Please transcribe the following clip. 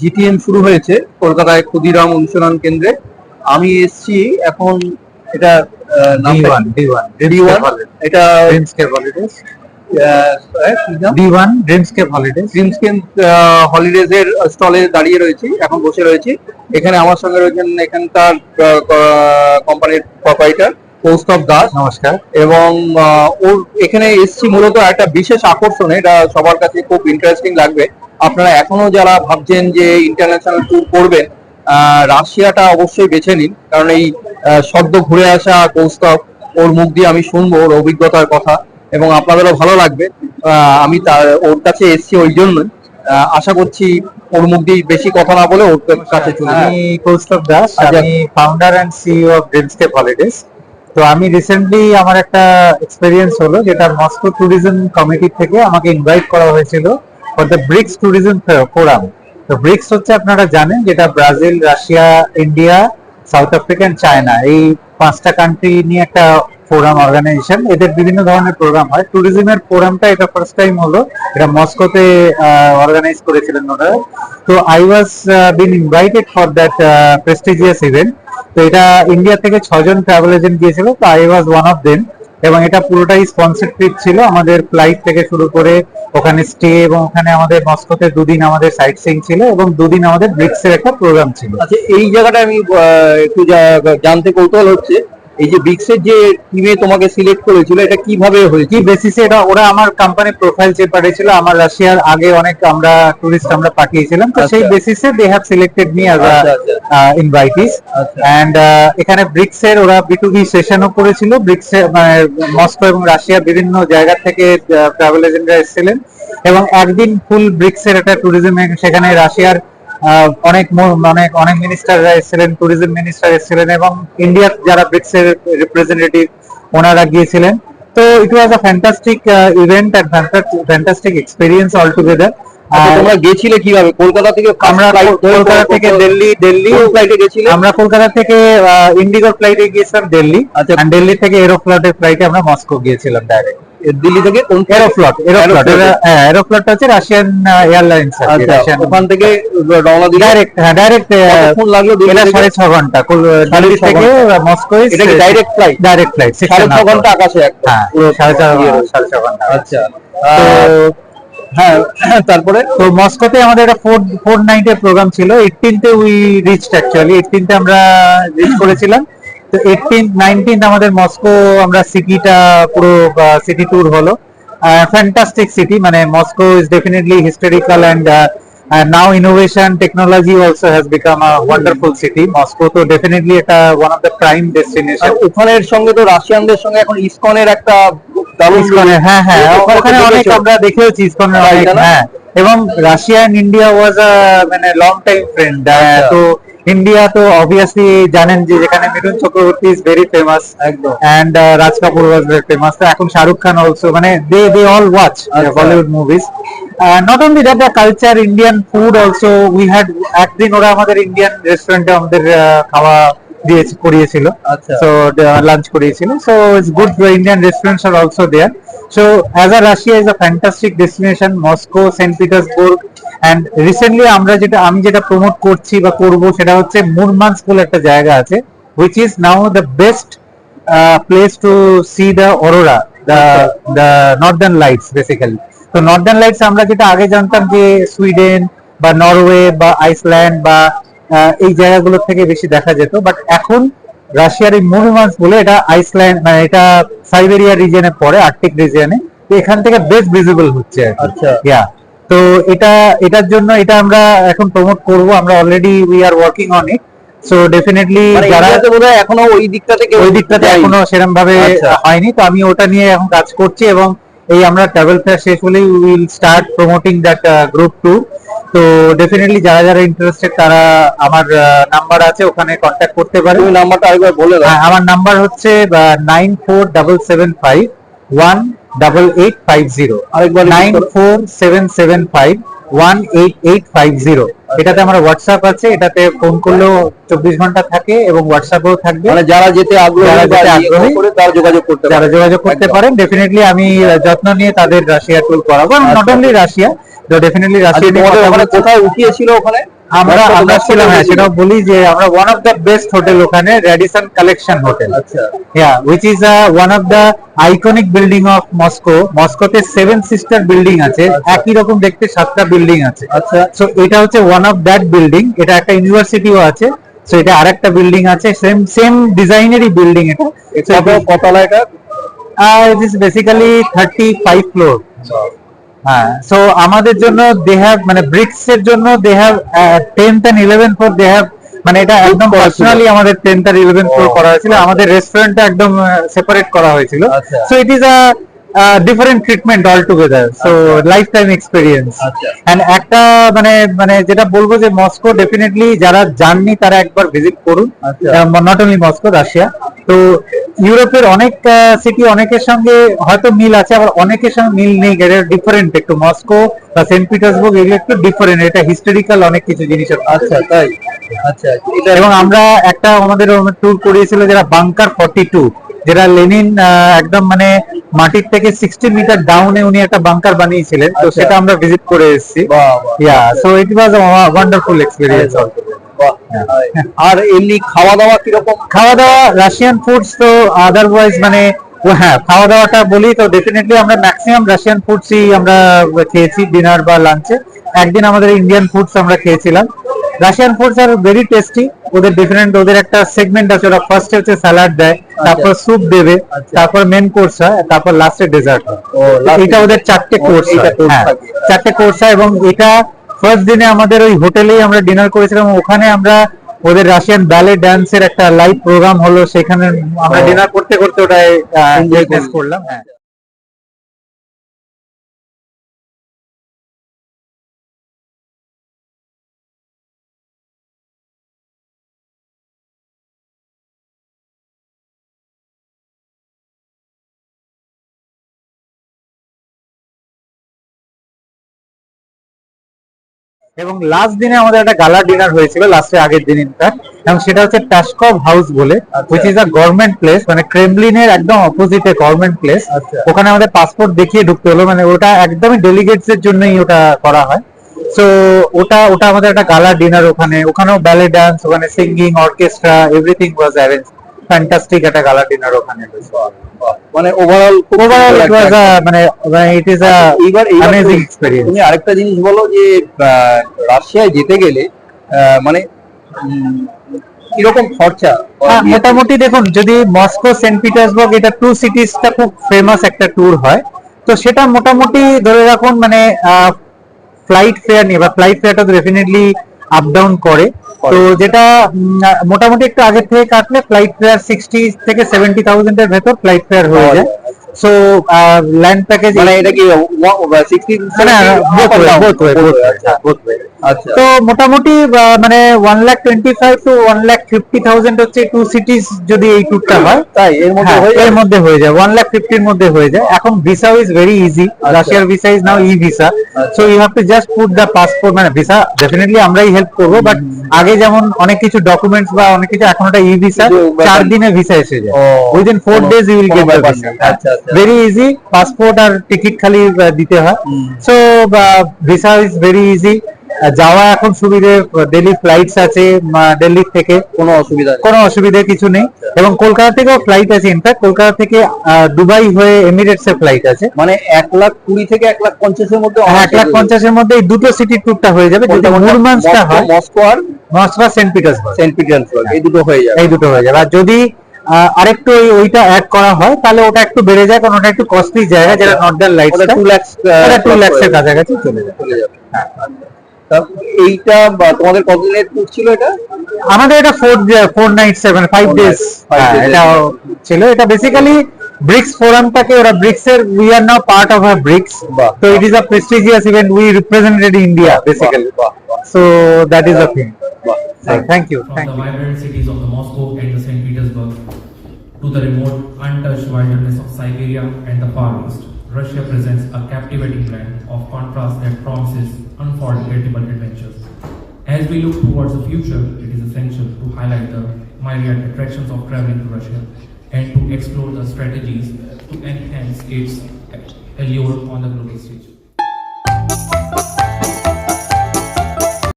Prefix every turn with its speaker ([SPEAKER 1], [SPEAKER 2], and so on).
[SPEAKER 1] GTM শুরু হয়েছে কলকাতায় ক্ষুদিরাম অনুশীলন কেন্দ্রে আমি এসছি এখন এটা আহ, নামটা
[SPEAKER 2] D1, D1,
[SPEAKER 1] D1 এটা
[SPEAKER 2] Dreamscape Holidays.
[SPEAKER 1] আহ, কি নাম?
[SPEAKER 2] D1, Dreamscape Holidays.
[SPEAKER 1] ড্রিমস্কেপ হলিডেজ এর স্টলে দাঁড়িয়ে রয়েছি এখন বসে রয়েছি এখানে আমার সঙ্গে রয়েছেন এখানকার কোম্পানির প্রপাইটার কৌস্তব দাস
[SPEAKER 2] নমস্কার।
[SPEAKER 1] এবং ওর এখানে এসছি মূলত একটা বিশেষ আকর্ষণ এটা সবার কাছে খুব ইন্টারেস্টিং লাগবে। আপনারা এখনও যারা ভাবছেন যে ইন্টারন্যাশনাল ট্যুর করবেন রাশিয়াটা অবশ্যই বেছে নিন কারণ এই সদ্য ঘুরে আসা কৌস্তব ওর মুখ দিয়ে আমি শুনব ওর অভিজ্ঞতার কথা এবং আপনাদেরও ভালো লাগবে। আমি তার ওর কাছে এসছি ওই জন্যই। আহ, আশা করছি ওর মুখ দিয়ে বেশি কথা না বলে ওর কাছে চলে।
[SPEAKER 2] আমি কৌস্তব দাস
[SPEAKER 1] আচ্ছা।
[SPEAKER 2] আমি founder and CEO of Dreamscape Holidays তো আমি রিসেন্টলি আমার একটা এক্সপেরিয়েন্স হলো যেটা মস্কো ট্যুরিজম কমিটি থেকে আমাকে ইনভাইট করা হয়েছিল for the BRICS tourism forum তো ব্রিক্স হচ্ছে আপনারা জানেন যেটা Brazil Russia India South Africa China এই পাঁচটা কান্ট্রি নিয়ে একটা ফোরাম অর্গানাইজেশন এদের বিভিন্ন ধরনের প্রোগ্রাম হয়। ট্যুরিজমের ফোরামটা এটা ফার্স্ট টাইম হলো। এটা মস্কোতে অর্গানাইজ করেছিলেন ওনারা তো I was been invited for that prestigious event তো এটা ইন্ডিয়া থেকে ছজন ট্রাভেল এজেন্ট গিয়েছিল, তো I was one of them এবং এটা পুরোটাই স্পন্সর ট্রিপ ছিল। আমাদের ফ্লাইট থেকে শুরু করে ওখানে স্টে এবং ওখানে আমাদের মস্কোতে দুদিন আমাদের সাইট সিং ছিল এবং দুদিন আমাদের ব্রিক্সের একটা প্রোগ্রাম ছিল।
[SPEAKER 1] আচ্ছা এই জায়গাটা আমি একটু জানতে কৌতূহল হচ্ছে। এই যে বিক্সের যে টিমে তোমাকে সিলেক্ট করেছিল এটা কীভাবে হয়েছে
[SPEAKER 2] কি বেসিসে এটা ওরা আমার কোম্পানি প্রোফাইল চেক পাঠিয়েছিল আমার রাশিয়ার আগে অনেক আমরা টুরিস্ট আমরা পাঠিয়েছিলাম তো সেই। বেসিসে they have selected me as. Invitees. And এখানে ব্রিক্স এর ওরা বিটুবি সেশনও করেছিল ব্রিক্স মানে মস্কো এবং রাশিয়ার বিভিন্ন জায়গা থেকে ট্রাভেল এজেন্টরা এসেছিলেন এবং একদিন ফুল ব্রিক্স এর একটা ট্যুরিজম সেখানে রাশিয়ার অনেক ম- অনেক অনেক মিনিস্টাররা এসেছিলেন ট্যুরিজম মিনিস্টার এসেছিলেন এবং ইন্ডিয়ার যারা ব্রিক্স এর রিপ্রেজেন্টেটিভ ওনারা গিয়েছিলেন। তো it was a fantastic event and fantastic experience all together
[SPEAKER 1] তোমরা গেছিলে কীভাবে? কলকাতা থেকে
[SPEAKER 2] আমরা কলকাতা থেকে দিল্লি দিল্লি।
[SPEAKER 1] ফ্লাইটে গেছিলে?
[SPEAKER 2] আমরা কলকাতা থেকে ইন্ডিগো ফ্লাইটে গিয়েছিলাম দিল্লি।
[SPEAKER 1] আচ্ছা।
[SPEAKER 2] দিল্লি থেকে এরোফ্লটের ফ্লাইটে আমরা মস্কো গিয়েছিলাম ডাইরেক্ট
[SPEAKER 1] দিল্লি থেকে কোন
[SPEAKER 2] এরোফ্লট এরোফ্লট হ্যাঁ এরোফ্লটটা হচ্ছে রাশিয়ান এয়ারলাইন্স
[SPEAKER 1] আচ্ছা ওখান থেকে রওনা দিলে
[SPEAKER 2] ডাইরেক্ট হ্যাঁ ডাইরেক্ট
[SPEAKER 1] কতক্ষণ লাগল দিল্লি
[SPEAKER 2] সাড়ে ছ
[SPEAKER 1] ঘণ্টা।
[SPEAKER 2] দিল্লি থেকে মস্কো
[SPEAKER 1] এটা কি direct flight?
[SPEAKER 2] ডাইরেক্ট ফ্লাইট
[SPEAKER 1] সাড়ে ছ ঘণ্টা আকাশে একটা
[SPEAKER 2] হ্যাঁ সাড়ে
[SPEAKER 1] ইয়ে।
[SPEAKER 2] সাড়ে ছ ঘণ্টা।
[SPEAKER 1] আচ্ছা হ্যাঁ তারপরে?
[SPEAKER 2] তো মস্কোতে আমাদের একটা ফোর ফোর নাইটের প্রোগ্রাম ছিল। এইটিনতে উই রিচড অ্যাকচুয়ালি এইটিনতে আমরা রিচ করেছিলাম। তো এইটিন নাইনটিন আমাদের মস্কো আমরা সিটিটা পুরো সিটি ট্যুর হলো। ফ্যান্টাস্টিক সিটি মানে Moscow is definitely historical and now innovation technology also has become a wonderful city Moscow তো ডেফিনেটলি এটা one of the prime destination
[SPEAKER 1] ওখানের সঙ্গে তো রাশিয়ানদের সঙ্গে এখন ইসকনের একটা দারুণ
[SPEAKER 2] ইসকনে হ্যাঁ হ্যাঁ
[SPEAKER 1] ওখানে
[SPEAKER 2] অনেক আমরা দেখেওছি ইসকনের অনেক হ্যাঁ। এবং Russia and India was a মানে লং টাইম ফ্রেন্ড। তো ইন্ডিয়া তো অবভিয়াসলি জানেন যে যেখানে Mithun Chakraborty is very famous
[SPEAKER 1] একদম।
[SPEAKER 2] And Raj Kapoor was very famous তো এখন শাহরুখ খান অলসো মানে they they all watch. Bollywood movies not only that the culture Indian food also we had একদিন ওরা আমাদের ইন্ডিয়ান রেস্টুরেন্টে আমাদের আহ, খাওয়া দিয়েছে Russia fantastic destination Moscow Saint Petersburg আমি যেটা প্রমোট করছি বা করব সেটা হচ্ছে মুরমান স্কুল একটা জায়গা আছে which is now the best place to see the aurora the northern lights basically তো নর্দার্ন লাইটস আমরা যেটা আগে জানতাম যে সুইডেন বা নরওয়ে বা আইসল্যান্ড বা এই জায়গাগুলো থেকে বেশি দেখা যেত বাট এখন রাশিয়ার এই মুরমান্স বলে এটা আইসল্যান্ড মানে এটা সাইবেরিয়া রিজনে পড়ে আর্কটিক রিজনে তো এখান থেকে বেস্ট ভিজিবল হচ্ছে
[SPEAKER 1] আচ্ছা.
[SPEAKER 2] তো এটা এটার জন্য এটা আমরা এখন প্রমোট করব আমরা already we are working on it so definitely যারা
[SPEAKER 1] বোধহয় এখনও ওই দিকটা থেকে
[SPEAKER 2] ওই দিকটাতে এখনও সেরকম ভাবে
[SPEAKER 1] আচ্ছা।
[SPEAKER 2] হয়নি তো আমি ওটা নিয়ে এখন কাজ করছি এবং এই আমরা ট্রাভেল ফেয়ার শেষ হলেই will start promoting that group to তো ডেফিনেটলি যারা যারা ইন্টারেস্টেড তারা আমার নাম্বার আছে ওখানে কন্ট্যাক্ট করতে পারে।
[SPEAKER 1] নাম্বারটা আরেকবার বলে দাও।
[SPEAKER 2] হ্যাঁ, আমার নাম্বার হচ্ছে nine four double seven five one double eight five zero nine four seven seven five one eight eight five zero এটাতে আমার হোয়াটসঅ্যাপ আছে এটাতে ফোন করলেও চব্বিশ ঘণ্টা থাকে এবং হোয়াটসঅ্যাপেও থাকবে।
[SPEAKER 1] মানে যারা যেতে আগ্রহী
[SPEAKER 2] যারা যেতে
[SPEAKER 1] ইয়ে
[SPEAKER 2] আগ্রহী,
[SPEAKER 1] তারা যোগাযোগ করতে
[SPEAKER 2] যারা যোগাযোগ করতে পারেন ডেফিনেটলি আমি যত্ন নিয়ে তাদের রাশিয়া ট্যুর করাবো। নট
[SPEAKER 1] আচ্ছা।
[SPEAKER 2] অনলি রাশিয়া তো ডেফিনেটলি
[SPEAKER 1] আচ্ছা
[SPEAKER 2] রাশিয়া।
[SPEAKER 1] কোথায় উঠিয়েছিল ওখানে?
[SPEAKER 2] আমরা
[SPEAKER 1] মস্কো-
[SPEAKER 2] আমরা ছিলাম হ্যাঁ? সেটাও বলি যে আমরা one of the best hotel ওখানে Radisson collection hotel which is uh, one of the iconic building of Moscow. মস্কোতে সেভেন সিস্টার বিল্ডিং আছে
[SPEAKER 1] আচ্ছা।
[SPEAKER 2] একই রকম দেখতে সাতটা বিল্ডিং আছে।
[SPEAKER 1] আচ্ছা।
[SPEAKER 2] সো এটা হচ্ছে ওয়ান অফ দ্যাট বিল্ডিং এটা একটা ইউনিভার্সিটিও আছে। সো এটা আরেকটা বিল্ডিং আছে সেম সেম ডিজাইনেরই বিল্ডিং এটা।
[SPEAKER 1] কত কতলা এটা?
[SPEAKER 2] It is basically thirty five floor হ্যাঁ সো আমাদের জন্য দে হ্যাভ মানে ব্রিক্স এর জন্য they have tenth and eleven floor they have মানে এটা একদম পার্সোনালি আমাদের টেন্থ আর ইলেভেন ফ্লোর
[SPEAKER 1] ও।
[SPEAKER 2] করা হয়েছিল আমাদের রেস্টুরেন্টটা একদম সেপারেট করা হয়েছিল। So it is a different treatment altogether so lifetime experience. And একটা মানে মানে যেটা বলব যে মস্কো ডেফিনেটলি যারা যাননি তারা একবার ভিজিট করুন। নট অনলি মস্কো রাশিয়া তো ইউরোপের অনেক সিটি অনেকের সঙ্গে হয়তো মিল আছে আবার অনেকের সঙ্গে মিল নেই এটা ডিফারেন্ট একটু মস্কো বা সেন্ট পিটার্সবুর্গ এগুলো একটু ডিফারেন্ট এটা হিস্টোরিক্যাল অনেক কিছু জিনিস
[SPEAKER 1] আচ্ছা তাই আচ্ছা
[SPEAKER 2] এবং আমরা একটা আমাদের ট্যুর করিয়েছিল যেটা বাংকার ফর্টি টু যেটা লেনিন একদম মানে মাটির থেকে সিক্সটি মিটার ডাউনে উনি একটা বাংকার বানিয়েছিলেন তো
[SPEAKER 1] আচ্ছা।
[SPEAKER 2] সেটা আমরা ভিজিট করে এসেছি। Yeah so it was wonderful experience.
[SPEAKER 1] আর এমনি খাওয়া দাওয়া কীরকম?
[SPEAKER 2] খাওয়া দাওয়া রাশিয়ান ফুডস তো আদারওয়াইজ মানে হ্যাঁ খাওয়া দাওয়াটা বলি তো ডেফিনেটলি আমরা ম্যাক্সিমাম রাশিয়ান ফুডসই আমরা খেয়েছি ডিনার বা লাঞ্চে একদিন আমাদের ইন্ডিয়ান ফুডস আমরা খেয়েছিলাম। রাশিয়ান ফুডস আর ভেরি টেস্টি ওদের ডিফারেন্ট ওদের একটা সেগমেন্ট আছে ওরা ফার্স্টে হচ্ছে স্যালাড দেয় তারপর স্যুপ দেবে
[SPEAKER 1] আচ্ছা।
[SPEAKER 2] তারপর মেন কোর্স হয় তারপর লাস্টে ডেজার্ট হয়। এটা ওদের চারটে
[SPEAKER 1] ও,
[SPEAKER 2] কোর্স হ্যাঁ চারটে কোর্স হয় এবং এটা ফার্স্ট দিনে আমাদের ওই হোটেলেই আমরা ডিনার করেছিলাম। ওখানে আমরা ওদের রাশিয়ান ব্যালে ড্যান্সের একটা লাইভ প্রোগ্রাম হলো। সেখানে আমরা ডিনার করতে করতে
[SPEAKER 1] ওটা
[SPEAKER 2] এনজয়। করলাম হ্যাঁ। এবং লাস্ট দিনে আমাদের একটা গালা ডিনার হয়েছিল লাস্টে আগের দিন ইনফ্যাক্ট এবং সেটা হচ্ছে টাস্কভ হাউস বলে। Which is a government place মানে ক্রেমলিনের একদম অপোজিটে গভর্নমেন্ট প্লেস। ওখানে আমাদের পাসপোর্ট দেখিয়ে ঢুকতে হলো মানে ওটা একদমই ডেলিগেটস এর জন্যই ওটা করা হয় সো ওটা ওটা আমাদের একটা গালা ডিনার ওখানে ওখানেও ব্যালে ডান্স ওখানে singing orchestra everything was arrange fantastic একটা গালা ডিনার ওখানে
[SPEAKER 1] মানে ওভারঅল
[SPEAKER 2] ওভারঅল ইট ওয়াজ মানে ইট ইজ আ
[SPEAKER 1] এইবার
[SPEAKER 2] অ্যামেজিং এক্সপেরিয়েন্স
[SPEAKER 1] তুমি আরেকটা জিনিস বলো যে রাশিয়ায় যেতে গেলে মানে কীরকম খরচা?
[SPEAKER 2] হ্যাঁ, মোটামুটি দেখুন যদি মস্কো সেন্ট পিটার্সবার্গ এটা টু সিটিজটা খুব ফেমাস একটা ট্যুর হয়। তো সেটা মোটামুটি ধরে রাখুন মানে ফ্লাইট ফেয়ার নিয়ে বা ফ্লাইট ফেয়ারটা তো ডেফিনেটলি আপ ডাউন করে। তো যেটা মোটামুটি একটু আগের থেকে কাটলে ফ্লাইট ফেয়ার সিক্সটি থেকে সেভেন্টি থাউজেন্ডের ভেতর ফ্লাইট ফেয়ার হয়ে যায়। সো ল্যান্ড প্যাকেজ
[SPEAKER 1] মানে এটা কি sixty
[SPEAKER 2] both way both both
[SPEAKER 1] আচ্ছা
[SPEAKER 2] তো মোটামুটি মানে one lakh twenty five to one lakh fifty thousand হচ্ছে টু সিটিজ যদি এই ট্যুরটা হয়।
[SPEAKER 1] তাই এর মধ্যে
[SPEAKER 2] হ্যাঁ,
[SPEAKER 1] হয়ে
[SPEAKER 2] এর মধ্যে হয়ে যায় ওয়ান লাখ ফিফটির মধ্যে হয়ে যায়। এখন ভিসা ইজ ভেরি ইজি রাশিয়ার visa is now e visa so you have to just put the passport মানে ভিসা ডেফিনেটলি আমরাই হেল্প করব বাট আগে যেমন অনেক কিছু ডকুমেন্টস বা অনেক কিছু এখন ওটা ই ভিসা চার দিনে ভিসা এসে যায়। Within four days you will get the visa.
[SPEAKER 1] আচ্ছা, আচ্ছা।
[SPEAKER 2] ভেরি ইজি পাসপোর্ট আর টিকিট খালি দিতে হয়। So visa is very easy যাওয়া এখন সুবিধে দিল্লি ফ্লাইটস আছে দিল্লি থেকে।
[SPEAKER 1] কোনো অসুবিধা
[SPEAKER 2] কোনো অসুবিধা কিছু নেই। এবং কলকাতা থেকেও ফ্লাইট আছে ইনফ্যাক্ট কলকাতা থেকে দুবাই হয়ে এমিরেটস এর ফ্লাইট আছে।
[SPEAKER 1] মানে এক লাখ কুড়ি থেকে এক লাখ পঞ্চাশের মধ্যে
[SPEAKER 2] হ্যাঁ, এক লাখ পঞ্চাশের মধ্যে এই দুটো সিটি ট্যুরটা হয়ে যাবে যদি মুরমান্সটা হয়।
[SPEAKER 1] মস্কো আর
[SPEAKER 2] Moscow Saint Petersburg
[SPEAKER 1] Saint Petersburg এই দুটো হয়ে যাবে।
[SPEAKER 2] এই দুটো হয়ে যাবে। আর যদি আরেকটু ওই- ওইটা অ্যাড করা হয় তাহলে ওটা একটু বেড়ে যায় কারণ ওটা একটু কস্টলি জায়গা যেটা নর্দার্ন লাইট
[SPEAKER 1] ওটা টু ল্যাক্স
[SPEAKER 2] টু ল্যাক্স এর কাছাকাছি চলে যাবে।
[SPEAKER 1] চলে যাবে। এইটা বা তোমাদের কতদিনের ট্যুর ছিল এটা?
[SPEAKER 2] আমাদের এটা four four night seven five
[SPEAKER 1] Four
[SPEAKER 2] days
[SPEAKER 1] nights, five days
[SPEAKER 2] এটা ছিল। এটা বেসিক্যালি ব্রিক্স ফোরামটাকে ওরা ব্রিক্স এর we are now part of a BRICS
[SPEAKER 1] বাহ।
[SPEAKER 2] তো it is a prestigious event we represented India basically
[SPEAKER 1] বাহ, বাহ,
[SPEAKER 2] so that is a thing
[SPEAKER 1] বাহ।
[SPEAKER 2] Thank you
[SPEAKER 3] From
[SPEAKER 2] thank
[SPEAKER 3] the
[SPEAKER 2] you
[SPEAKER 3] vibrant cities of the Moscow and the St. Petersburg to the remote, untouched wilderness of Siberia and the Far East, Russia presents a captivating blend of contrast that promises unforgettable adventures. As we look towards the future, it is essential to highlight the myriad attractions of traveling to Russia and to explore the strategies to enhance its allure on the global stage.